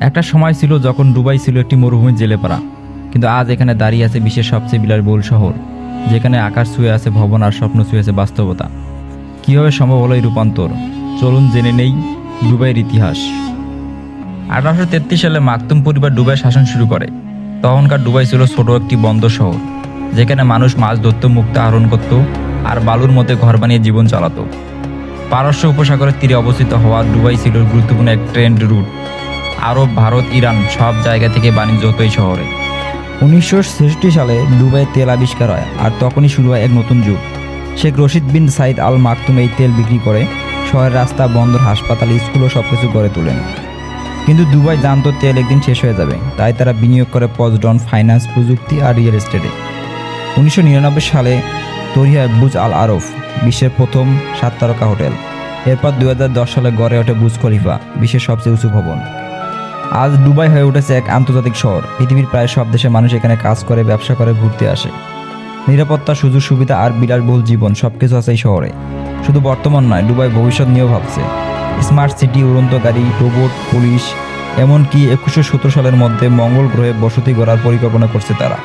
একটা সময় ছিল যখন দুবাই ছিল একটি মরুভূমির জেলেপাড়া, কিন্তু আজ এখানে দাঁড়িয়ে আছে বিশ্বের সবচেয়ে বিলার বিলাসবহুল শহর, যেখানে আকাশ ছুঁয়ে আছে ভবন আর স্বপ্ন ছুঁয়ে আছে বাস্তবতা। কীভাবে সম্ভব হলো এই রূপান্তর? চলুন জেনে নেই দুবাইয়ের ইতিহাস। আঠারোশো তেত্রিশ সালে মাকতুম পরিবার দুবাই শাসন শুরু করে। তখনকার দুবাই ছিল ছোট একটি বন্দর শহর, যেখানে মানুষ মাছ ধরতে, মুক্ত আহরণ করত আর বালুর মধ্যে ঘর বানিয়ে জীবন চালাতো। পারস্য উপসাগরের তীরে অবস্থিত হওয়া দুবাই ছিল গুরুত্বপূর্ণ এক ট্রেন্ড রুট। আরব, ভারত, ইরান সব জায়গা থেকে বাণিজ্য হতো এই শহরে। উনিশশো ছেষট্টি সালে দুবাইয়ে তেল আবিষ্কার হয় আর তখনই শুরু হয় এক নতুন যুগ। শেখ রশিদ বিন সাইদ আল মাকতুম এই তেল বিক্রি করে শহরের রাস্তা, বন্দর, হাসপাতাল স্কুলও সব কিছু গড়ে তোলেন। কিন্তু দুবাই জানতো তেল একদিন শেষ হয়ে যাবে, তাই তারা বিনিয়োগ করে পজডন, ফাইন্যান্স, প্রযুক্তি আর রিয়েল এস্টেটে। উনিশশো নিরানব্বই সালে তৈরি হয় বুজ আল আরফ বিশ্বের প্রথম সাত তারকা হোটেল। এরপর দু হাজার দশ সালে গড়ে ওঠে বুজ খলিফা, বিশ্বের সবচেয়ে উঁচু ভবন। আজ দুবাই হয়ে উঠেছে এক আন্তর্জাতিক শহর। পৃথিবীর প্রায় সব দেশের মানুষ এখানে কাজ করে, ব্যবসা করে, ঘুরতে আসে। নিরাপত্তা, সুযোগ, সুবিধা আর বিলাসবহুল জীবন সব কিছু আছে এই শহরে। শুধু বর্তমান নয়, দুবাই ভবিষ্যৎ নিয়েও ভাবছে। স্মার্ট সিটি, উড়ন্ত গাড়ি, রোবট, পুলিশ, এমনকি একুশশো সতেরো সালের মধ্যে মঙ্গল গ্রহে বসতি গড়ার পরিকল্পনা করছে তারা।